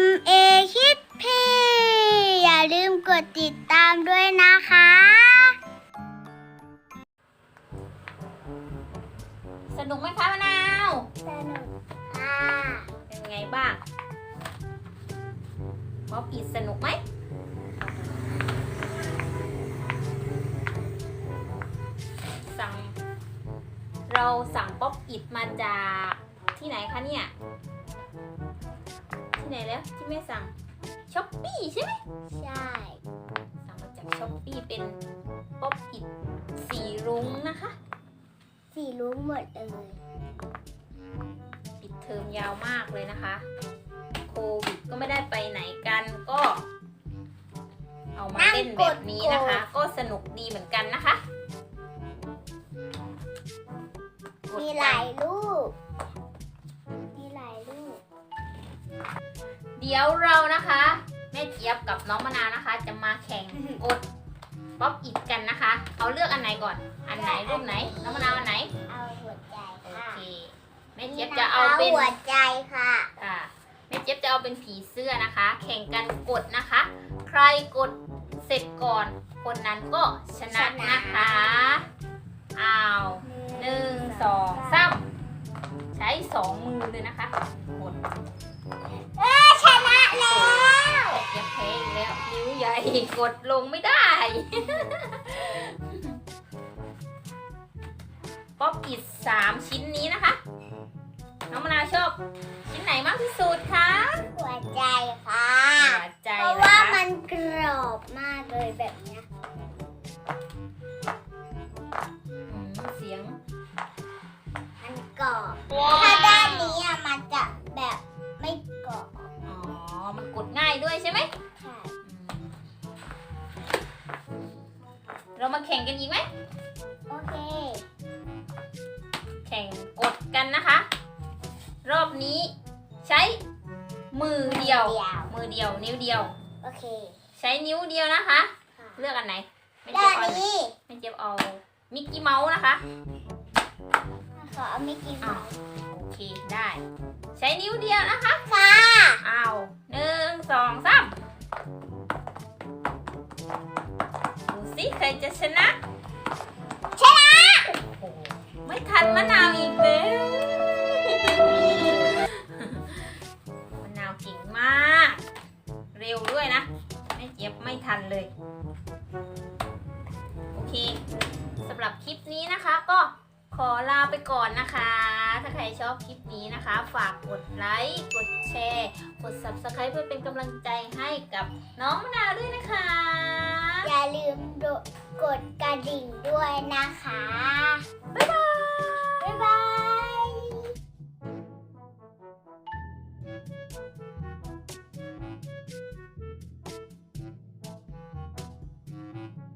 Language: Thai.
M A คิดพี่อย่าลืมกดติดตามด้วยนะคะ สนุกไหมคะมะนาว สนุกค่ะเป็นไงบ้างป๊อปอิดสนุกไหมสั่งเราสั่งป๊อปอิดมาจากที่ไหนคะเนี่ยที่ ไหนแล้วที่แม่สั่งช้อปปี้ใช่ไหมใช่ สั่งมาจากช้อปปี้เป็นป๊อปอิดสีรุ้งนะคะ สีรู้หมดเลยปิดเทอมยาวมากเลยนะคะ โควิดก็ไม่ได้ไปไหนกันก็ เอามาเล่นแบบนี้นะคะ ก็สนุกดีเหมือนกันนะคะกดมีหลายรูป เดี๋ยวเรานะคะ แม่เจี๊ยบกับน้องมะนาวนะคะ จะมาแข่งกดป๊อปอิดกันนะคะ เอาเลือกอันไหนก่อน อันไหนรูปไหน น้องมะนาวอันไหน เอาหัวใจโอค่ะเคแม่เจี๊ยบจะเอาเป็น หัวใจค่ะอ่าแม่เจี๊ยบจะเอาเป็นผีเสื้อนะคะ แข่งกันกดนะคะ ใครกดเสร็จก่อนคนนั้นก็ชนะนะคะอ้าวหนึ่งสองสามใช้สองมือเลยนะคะกดชนะ แล้วอย่าแพ้อีกแล้ว นิ้วใหญ่กดลงไม่ได้ ป๊อปอิดสามชิ้นนี้นะคะ น้องมะนาวชอบ ชิ้นไหนมากที่สุดคะ หัวใจค่ะ ใช่ไหมค่ะอืมเรามาแข่งกันอีกไหม โอเค แข่งกดกันนะคะ รอบนี้ใช้มือเดียว มือเดียว นิ้วเดียว โอเค ใช้นิ้วเดียวนะคะ ค่ะเลือกอันไหนไม่ด้าเจ็บนเอาอันไหนนี้ไม่เจ็บเอามิกกี้เมาส์นะคะ ขอเอามิกกี้เมาส์โอเคได้ ใช้นิ้วเดียวนะคะค่ะ อ้าวหนึ่งสองสาม รจะชนะ ชนะ ไม่ทันมะนาวอีกแล้วมะนาวเก่งมาก เร็วด้วยนะแม่เจี๊ยบไม่ทันเลย โอเคสำหรับคลิปนี้นะคะก็ขอลาไปก่อนนะคะ ถ้าใครชอบคลิปนี้นะคะ ฝากกดไลค์ กดแชร์ กด subscribe เพื่อเป็นกำลังใจให้กับน้องมะนาวด้วยนะคะ อย่าลืมกดกระดิ่งด้วยนะคะ